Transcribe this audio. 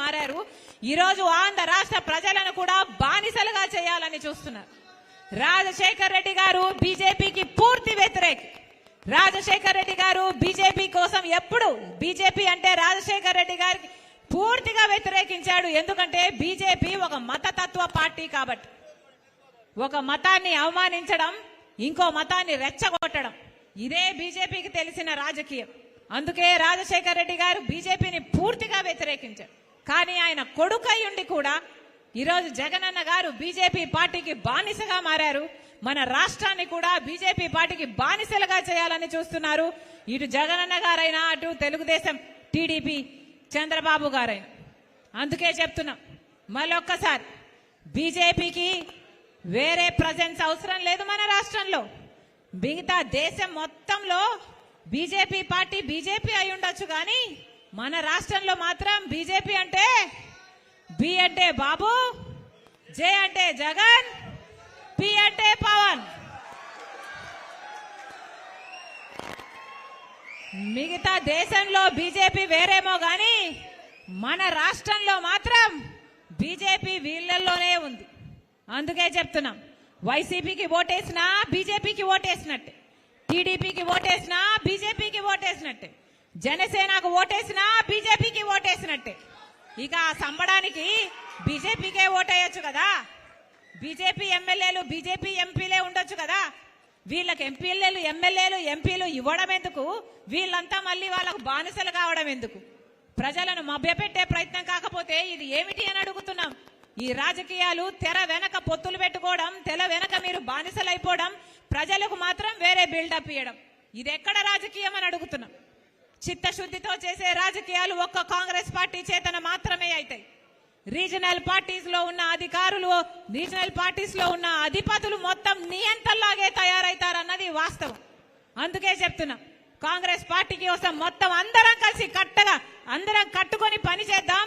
మారారు. ఈ రోజు ఆంధ్ర రాష్ట్ర ప్రజలను కూడా బానిసలుగా చేయాలని చూస్తున్నారు. రాజశేఖర్ రెడ్డి గారు బీజేపీకి పూర్తి వ్యతిరేకి. రాజశేఖర్ రెడ్డి గారు బీజేపీ కోసం ఎప్పుడు బీజేపీ అంటే రాజశేఖర్ రెడ్డి గారికి పూర్తిగా వ్యతిరేకించాడు. ఎందుకంటే బీజేపీ ఒక మతతత్వ పార్టీ కాబట్టి. ఒక మతాన్ని అవమానించడం ఇంకో మతాన్ని రెచ్చగొట్టడం ఇదే బీజేపీకి తెలిసిన రాజకీయం. అందుకే రాజశేఖర్ రెడ్డి గారు బీజేపీని పూర్తిగా వ్యతిరేకించారు. కానీ ఆయన కొడుకై ఉండి కూడా ఈరోజు జగనన్న గారు బీజేపీ పార్టీకి బానిసగా మారారు. మన రాష్ట్రాన్ని కూడా బీజేపీ పార్టీకి బానిసలుగా చేయాలని చూస్తున్నారు. ఇటు జగనన్న గారైనా అటు తెలుగుదేశం టీడీపీ చంద్రబాబు గారైనా. అందుకే చెప్తున్నాం మరొక్కసారి బీజేపీకి వేరే ప్రజెన్స్ అవసరం లేదు మన రాష్ట్రంలో. మిగతా దేశం మొత్తంలో బీజేపీ పార్టీ బీజేపీ అయి ఉండొచ్చు కానీ మన రాష్ట్రంలో మాత్రం బీజేపీ అంటే బి అంటే బాబు జే అంటే జగన్ పి అంటే పవన్. మిగతా దేశంలో బీజేపీ వేరేమో గాని మన రాష్ట్రంలో మాత్రం బీజేపీ వీళ్ళల్లోనే ఉంది. అందుకే చెప్తున్నాం వైసీపీకి ఓటేసినా బీజేపీకి ఓటేసినట్టే టీడీపీకి ఓటేసినా బీజేపీకి ఓటేసినట్టే. జనసేనకు ఓటేసినా బీజేపీకి ఓటేసినట్టే. ఇక ఆ సంబడానికి బీజేపీకే ఓటేయొచ్చు కదా? బీజేపీ ఎమ్మెల్యేలు బీజేపీ ఎంపీలే ఉండొచ్చు కదా? వీళ్ళకి ఎంపీలు ఎమ్మెల్యేలు ఎంపీలు ఇవ్వడం ఎందుకు? వీళ్ళంతా మళ్ళీ వాళ్ళకు బానిసలు కావడం ఎందుకు? ప్రజలను మభ్యపెట్టే ప్రయత్నం కాకపోతే ఇది ఏమిటి అని అడుగుతున్నాం. ఈ రాజకీయాలు తెర వెనక పొత్తులు పెట్టుకోవడం తెర వెనక మీరు బానిసలైపోవడం ప్రజలకు మాత్రం వేరే బిల్డప్ ఇవ్వడం ఇది ఎక్కడ రాజకీయం అని అడుగుతున్నాం? చిత్తశుద్ధితో చేసే రాజకీయాలు ఒక్క కాంగ్రెస్ పార్టీ చేతన మాత్రమే అవుతాయి రీజనల్ పార్టీస్లో ఉన్న అధికారులు రీజనల్ పార్టీస్లో ఉన్న అధిపతులు మొత్తం నియంతల్లాగే తయారైతారన్నది వాస్తవం. అందుకే చెప్తున్నా కాంగ్రెస్ పార్టీకి కోసం మొత్తం అందరం కలిసి కట్టగా అందరం కట్టుకొని పని చేద్దాం